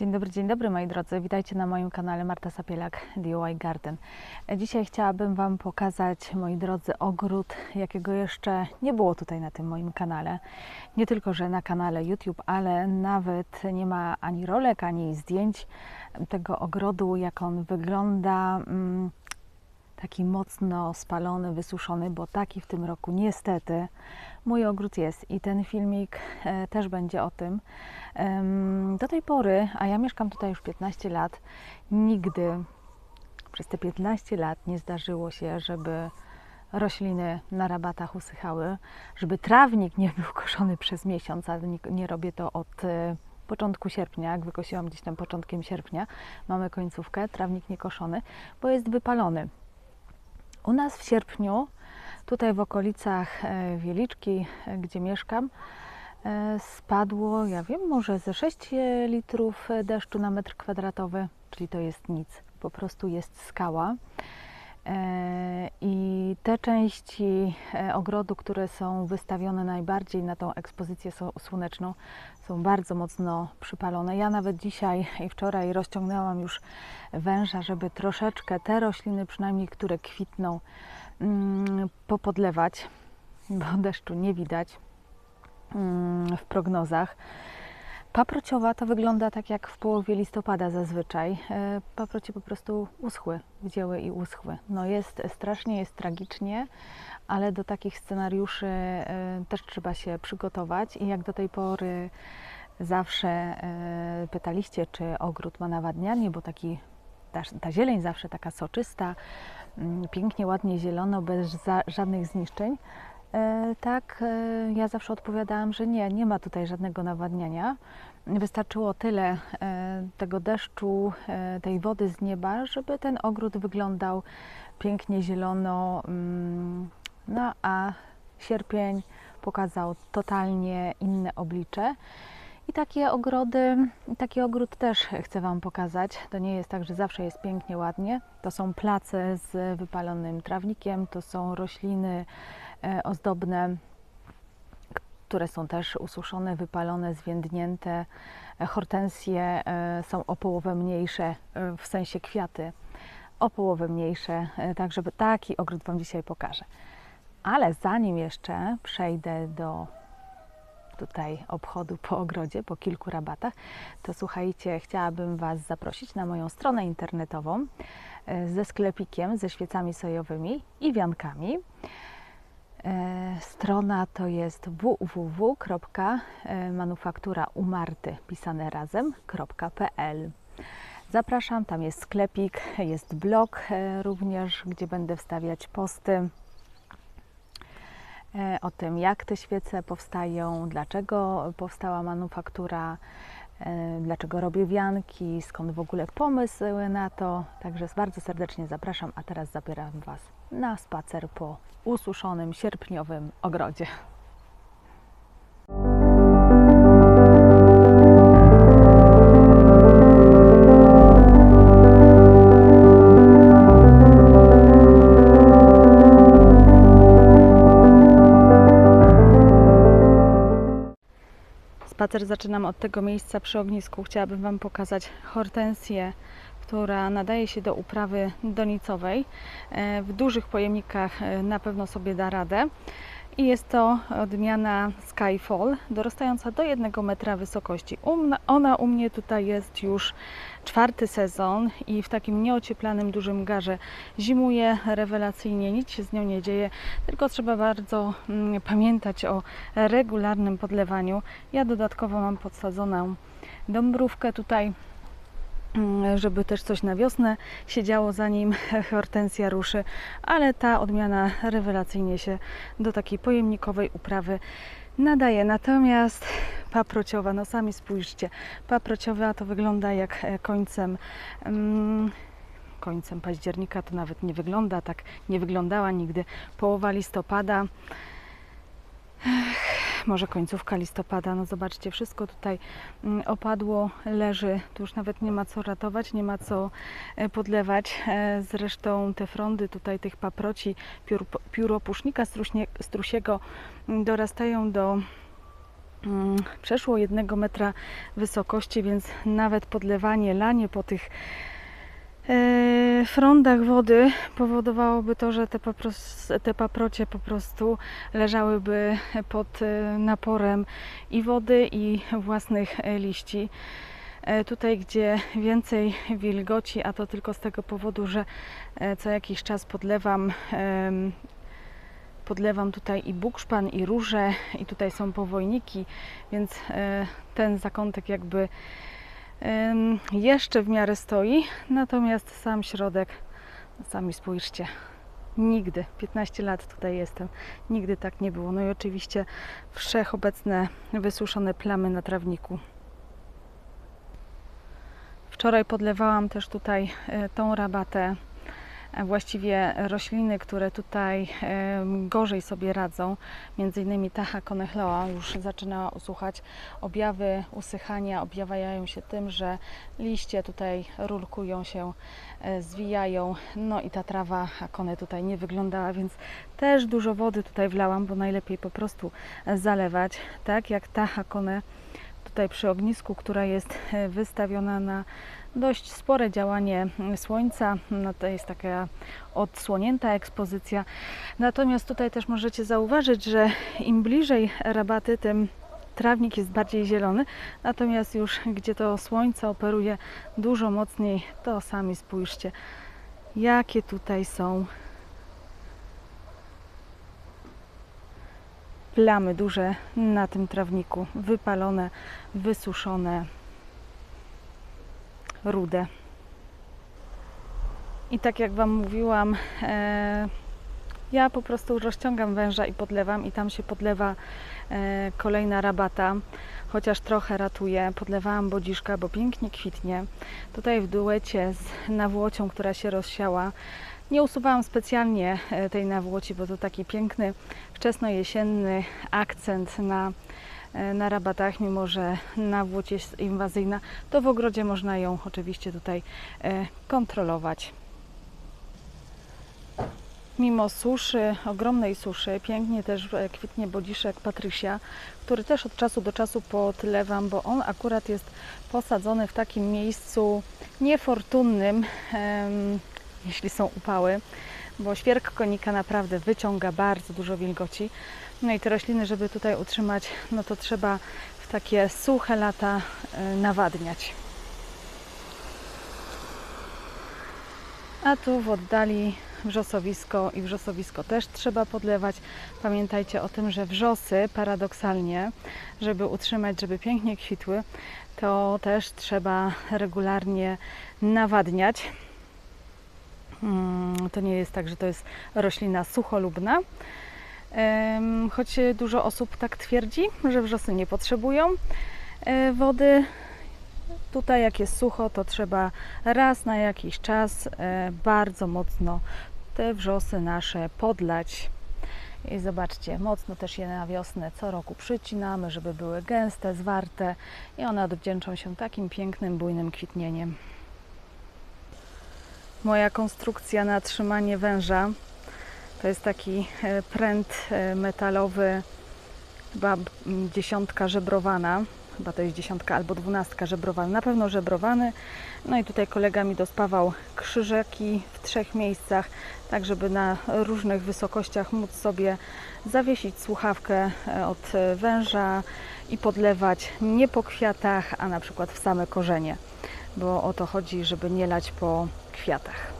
Dzień dobry, dzień dobry moi drodzy. Witajcie na moim kanale Marta Sapielak DIY Garden. Dzisiaj chciałabym Wam pokazać, moi drodzy, ogród, jakiego jeszcze nie było tutaj na tym moim kanale. Nie tylko, że na kanale YouTube, ale nawet nie ma ani rolek, ani zdjęć tego ogrodu, jak on wygląda. Taki mocno spalony, wysuszony, bo taki w tym roku niestety mój ogród jest i ten filmik e, też będzie o tym. Do tej pory, a ja mieszkam tutaj już 15 lat, nigdy przez te 15 lat nie zdarzyło się, żeby rośliny na rabatach usychały, żeby trawnik nie był koszony przez miesiąc, ale nie, nie robię to od e, początku sierpnia, jak wykosiłam gdzieś tam początkiem sierpnia, mamy końcówkę, trawnik niekoszony, bo jest wypalony. U nas w sierpniu, tutaj w okolicach e, Wieliczki, e, gdzie mieszkam, e, spadło, ja wiem, może ze 6 litrów deszczu na metr kwadratowy, czyli to jest nic, po prostu jest skała. E, I te części e, ogrodu, które są wystawione najbardziej na tą ekspozycję słoneczną, są bardzo mocno przypalone. Ja nawet dzisiaj i wczoraj rozciągnęłam już węża, żeby troszeczkę te rośliny, przynajmniej które kwitną, mm, popodlewać, bo deszczu nie widać mm, w prognozach. Paprociowa to wygląda tak jak w połowie listopada zazwyczaj. E, Paprocie po prostu uschły, wzięły i uschły. No jest strasznie, jest tragicznie, ale do takich scenariuszy e, też trzeba się przygotować i jak do tej pory zawsze e, pytaliście, czy ogród ma nawadnianie, bo taki, ta, ta zieleń zawsze taka soczysta, mm, pięknie, ładnie zielono, bez za, żadnych zniszczeń. E, Tak, e, ja zawsze odpowiadałam, że nie, nie ma tutaj żadnego nawadniania. Wystarczyło tyle e, tego deszczu, tej wody z nieba, żeby ten ogród wyglądał pięknie zielono. mm, No a sierpień pokazał totalnie inne oblicze. I takie ogrody, taki ogród też chcę Wam pokazać. To nie jest tak, że zawsze jest pięknie, ładnie. To są place z wypalonym trawnikiem, to są rośliny ozdobne, które są też ususzone, wypalone, zwiędnięte. E, Hortensje e, są o połowę mniejsze, e, w sensie kwiaty o połowę mniejsze, e, tak żeby taki ogród Wam dzisiaj pokażę. Ale zanim jeszcze przejdę do tutaj obchodu po ogrodzie, po kilku rabatach, to słuchajcie, chciałabym Was zaprosić na moją stronę internetową e, ze sklepikiem, ze świecami sojowymi i wiankami. Strona to jest www.manufakturaumarty pisane razem.pl. Zapraszam, tam jest sklepik, jest blog e, również, gdzie będę wstawiać posty e, o tym, jak te świece powstają, dlaczego powstała manufaktura, dlaczego robię wianki, skąd w ogóle pomysł na to. Także bardzo serdecznie zapraszam, a teraz zabieram Was na spacer po ususzonym sierpniowym ogrodzie. Spacer zaczynam od tego miejsca przy ognisku. Chciałabym Wam pokazać hortensję, która nadaje się do uprawy donicowej. E, W dużych pojemnikach e, na pewno sobie da radę. I jest to odmiana Skyfall, dorastająca do 1 metra wysokości. Ona u mnie tutaj jest już czwarty sezon i w takim nieocieplanym dużym garze zimuje rewelacyjnie, nic się z nią nie dzieje, tylko trzeba bardzo mm, pamiętać o regularnym podlewaniu. Ja dodatkowo mam podsadzoną dąbrówkę tutaj, żeby też coś na wiosnę się działo zanim hortensja ruszy, ale ta odmiana rewelacyjnie się do takiej pojemnikowej uprawy nadaje. Natomiast paprociowa, no sami spójrzcie, paprociowa to wygląda jak e, końcem mm, końcem października to nawet nie wygląda tak, nie wyglądała nigdy połowa listopada. Ech, może końcówka listopada, no zobaczcie, wszystko tutaj mm, opadło, leży, tu już nawet nie ma co ratować, nie ma co e, podlewać. E, Zresztą te frondy tutaj tych paproci, piór, pióropusznika strusiego mm, dorastają do mm, przeszło jednego metra wysokości, więc nawet podlewanie, lanie po tych frondach wody powodowałoby to, że te, te paprocie po prostu leżałyby pod e, naporem i wody, i własnych e, liści. E, Tutaj, gdzie więcej wilgoci, a to tylko z tego powodu, że e, co jakiś czas podlewam podlewam tutaj i bukszpan, i róże, i tutaj są powojniki, więc e, ten zakątek jakby jeszcze w miarę stoi, natomiast sam środek, sami spójrzcie, nigdy, 15 lat tutaj jestem, nigdy tak nie było. No i oczywiście wszechobecne wysuszone plamy na trawniku. Wczoraj podlewałam też tutaj e, tą rabatę. E, Właściwie rośliny, które tutaj em, gorzej sobie radzą, między innymi Tacha conechloa już zaczynała usuchać. Objawy usychania. Objawiają się tym, że liście tutaj rulkują się, e, zwijają, no i ta trawa akone tutaj nie wyglądała, więc też dużo wody tutaj wlałam, bo najlepiej po prostu zalewać, tak jak Tacha Kone tutaj przy ognisku, która jest e, wystawiona na dość spore działanie mm, słońca. No to jest taka odsłonięta ekspozycja. Natomiast tutaj też możecie zauważyć, że im bliżej rabaty, tym trawnik jest bardziej zielony. Natomiast już gdzie to słońce operuje dużo mocniej, to sami spójrzcie, jakie tutaj są plamy duże na tym trawniku, wypalone, wysuszone, rude. I tak jak Wam mówiłam, e, ja po prostu rozciągam węża i podlewam i tam się podlewa e, kolejna rabata, chociaż trochę ratuje. Podlewałam bodziszka, bo pięknie kwitnie. Tutaj w duecie z nawłocią, która się rozsiała, nie usuwałam specjalnie e, tej nawłoci, bo to taki piękny, wczesnojesienny akcent na, na rabatach, mimo że nawłoć jest inwazyjna, to w ogrodzie można ją oczywiście tutaj e, kontrolować. Mimo suszy, ogromnej suszy, pięknie też e, kwitnie bodziszek Patrysia, który też od czasu do czasu podlewam, bo on akurat jest posadzony w takim miejscu niefortunnym, jeśli są upały, bo świerk konika naprawdę wyciąga bardzo dużo wilgoci. No i te rośliny, żeby tutaj utrzymać, no to trzeba w takie suche lata e, nawadniać. A tu w oddali wrzosowisko i wrzosowisko też trzeba podlewać. Pamiętajcie o tym, że wrzosy paradoksalnie, żeby utrzymać, żeby pięknie kwitły, to też trzeba regularnie nawadniać. Mm, To nie jest tak, że to jest roślina sucholubna. Choć dużo osób tak twierdzi, że wrzosy nie potrzebują e, wody. Tutaj jak jest sucho, to trzeba raz na jakiś czas e, bardzo mocno te wrzosy nasze podlać. I zobaczcie, mocno też je na wiosnę co roku przycinamy, żeby były gęste, zwarte i one odwdzięczą się takim pięknym, bujnym kwitnieniem. Moja konstrukcja na trzymanie węża to jest taki e, pręt e, metalowy, chyba dziesiątka żebrowana. Chyba to jest dziesiątka albo dwunastka żebrowany. Na pewno żebrowany. No i tutaj kolega mi dospawał krzyżeki w trzech miejscach, tak żeby na różnych wysokościach móc sobie zawiesić słuchawkę e, od węża i podlewać nie po kwiatach, a na przykład w same korzenie, bo o to chodzi, żeby nie lać po kwiatach.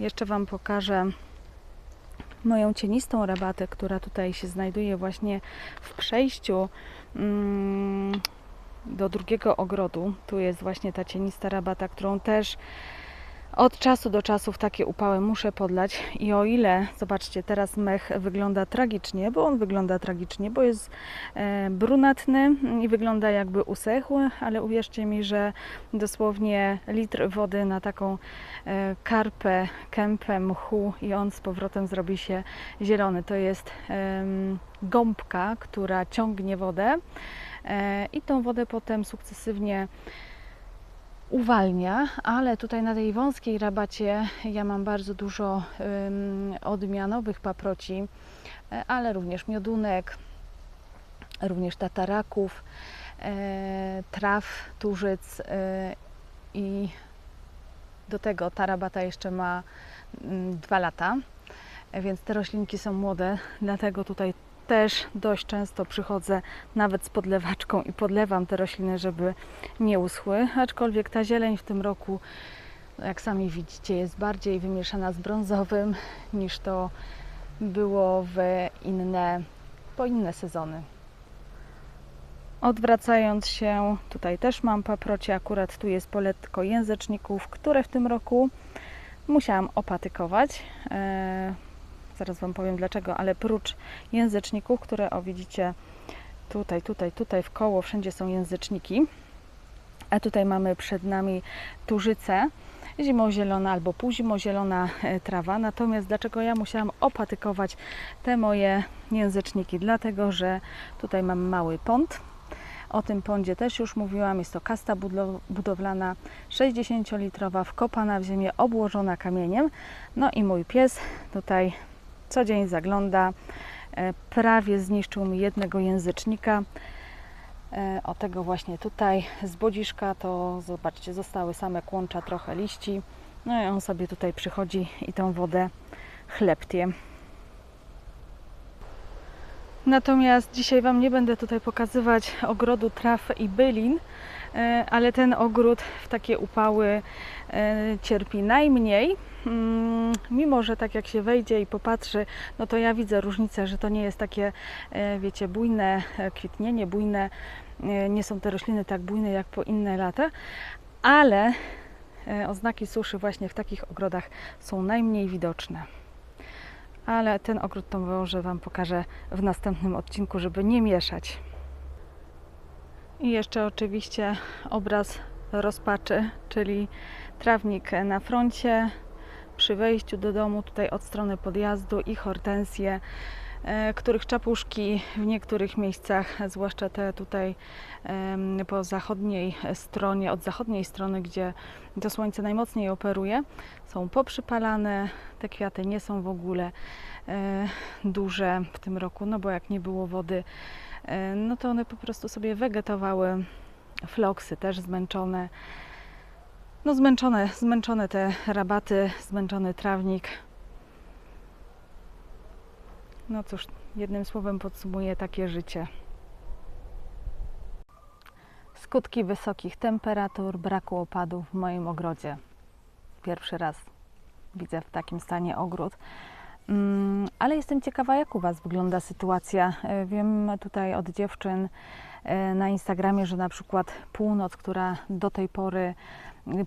Jeszcze Wam pokażę moją cienistą rabatę, która tutaj się znajduje właśnie w przejściu mm, do drugiego ogrodu. Tu jest właśnie ta cienista rabata, którą też od czasu do czasu w takie upały muszę podlać. I o ile, zobaczcie, teraz mech wygląda tragicznie, bo on wygląda tragicznie, bo jest e, brunatny i wygląda jakby usechły, ale uwierzcie mi, że dosłownie litr wody na taką e, karpę, kępę mchu i on z powrotem zrobi się zielony. To jest gąbka, która ciągnie wodę e, i tą wodę potem sukcesywnie uwalnia, ale tutaj na tej wąskiej rabacie ja mam bardzo dużo odmianowych paproci, e, ale również miodunek, również tataraków, e, traw, turzyc e, i do tego ta rabata jeszcze ma mm, dwa lata, więc te roślinki są młode, dlatego tutaj też dość często przychodzę nawet z podlewaczką i podlewam te rośliny, żeby nie uschły, aczkolwiek ta zieleń w tym roku, jak sami widzicie, jest bardziej wymieszana z brązowym niż to było w inne, po inne sezony. Odwracając się, tutaj też mam paprocie, akurat tu jest poletko języczników, które w tym roku musiałam opatykować. E, zaraz Wam powiem dlaczego, ale prócz języczników, które o widzicie tutaj, tutaj, tutaj w koło, wszędzie są języczniki, a tutaj mamy przed nami turzycę, zimozielona albo półzimozielona e, trawa. Natomiast dlaczego ja musiałam opatykować te moje języczniki? Dlatego, że tutaj mam mały pąd. O tym pądzie też już mówiłam. Jest to kasta budowlana 60-litrowa, wkopana w ziemię, obłożona kamieniem. No i mój pies tutaj co dzień zagląda. E, prawie zniszczył mi jednego języcznika. E, o tego właśnie tutaj z bodziszka to zobaczcie, zostały same kłącza, trochę liści. No i on sobie tutaj przychodzi i tą wodę chleptie. Natomiast dzisiaj Wam nie będę tutaj pokazywać ogrodu traw i bylin, ale ten ogród w takie upały cierpi najmniej, Mm, mimo że tak jak się wejdzie i popatrzy, no to ja widzę różnicę, że to nie jest takie, e, wiecie, bujne e, kwitnienie, bujne, e, nie są te rośliny tak bujne jak po inne lata, ale oznaki suszy właśnie w takich ogrodach są najmniej widoczne. Ale ten ogród to może Wam pokażę w następnym odcinku, żeby nie mieszać. I jeszcze oczywiście obraz rozpaczy, czyli trawnik na froncie, przy wejściu do domu, tutaj od strony podjazdu i hortensje, e, których czapuszki w niektórych miejscach, zwłaszcza te tutaj po zachodniej stronie, od zachodniej strony, gdzie to słońce najmocniej operuje, są poprzypalane. Te kwiaty nie są w ogóle e, duże w tym roku, no bo jak nie było wody, no to one po prostu sobie wegetowały. Floksy też zmęczone no zmęczone, zmęczone te rabaty, zmęczony trawnik. No cóż, jednym słowem podsumuję takie życie. Skutki wysokich temperatur, braku opadów w moim ogrodzie. Pierwszy raz widzę w takim stanie ogród. Mm, ale jestem ciekawa, jak u Was wygląda sytuacja. E, wiem tutaj od dziewczyn e, na Instagramie, że na przykład północ, która do tej pory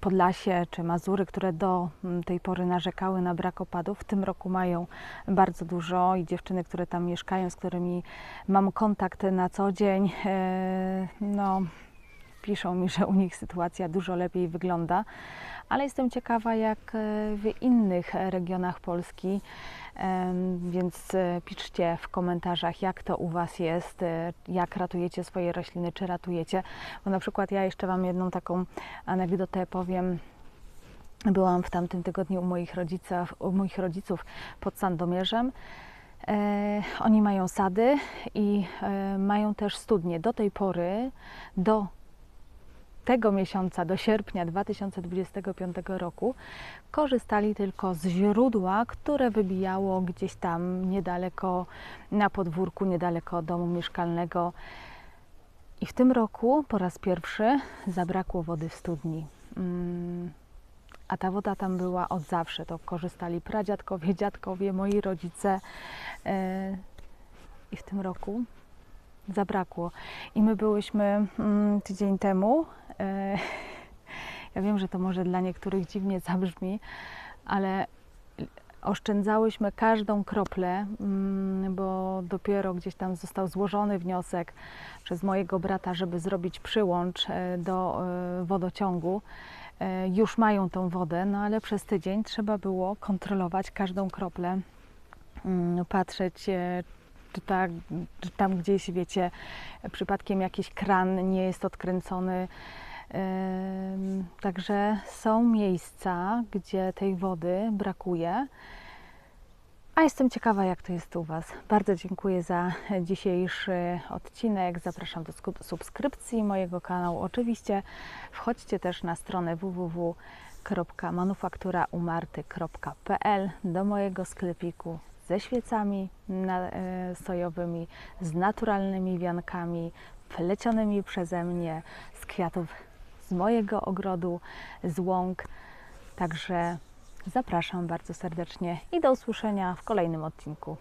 Podlasie czy Mazury, które do mm, tej pory narzekały na brak opadów, w tym roku mają bardzo dużo i dziewczyny, które tam mieszkają, z którymi mam kontakt na co dzień, e, no, piszą mi, że u nich sytuacja dużo lepiej wygląda, ale jestem ciekawa, jak e, w innych regionach Polski więc e, piszcie w komentarzach, jak to u Was jest, e, jak ratujecie swoje rośliny, czy ratujecie. Bo na przykład ja jeszcze Wam jedną taką anegdotę powiem. Byłam w tamtym tygodniu u moich rodziców, u moich rodziców pod Sandomierzem. E, oni mają sady i e, mają też studnie. Do tej pory, do tego miesiąca do sierpnia 2025 roku korzystali tylko z źródła, które wybijało gdzieś tam niedaleko na podwórku, niedaleko domu mieszkalnego. I w tym roku po raz pierwszy zabrakło wody w studni. Mm, a ta woda tam była od zawsze. To korzystali pradziadkowie, dziadkowie, moi rodzice. E, I w tym roku zabrakło. I my byłyśmy mm, tydzień temu. E, ja wiem, że to może dla niektórych dziwnie zabrzmi, ale oszczędzałyśmy każdą kroplę, mm, bo dopiero gdzieś tam został złożony wniosek przez mojego brata, żeby zrobić przyłącz e, do e, wodociągu. Już mają tą wodę, no ale przez tydzień trzeba było kontrolować każdą kroplę, mm, patrzeć, czy, ta, czy tam gdzieś, wiecie, przypadkiem jakiś kran nie jest odkręcony. Także są miejsca, gdzie tej wody brakuje. A jestem ciekawa, jak to jest u Was. Bardzo dziękuję za dzisiejszy odcinek. Zapraszam do subskrypcji mojego kanału. Oczywiście wchodźcie też na stronę www.manufakturaumarty.pl do mojego sklepiku ze świecami e, sojowymi, z naturalnymi wiankami, plecionymi przeze mnie, z kwiatów z mojego ogrodu, z łąk. Także zapraszam bardzo serdecznie i do usłyszenia w kolejnym odcinku.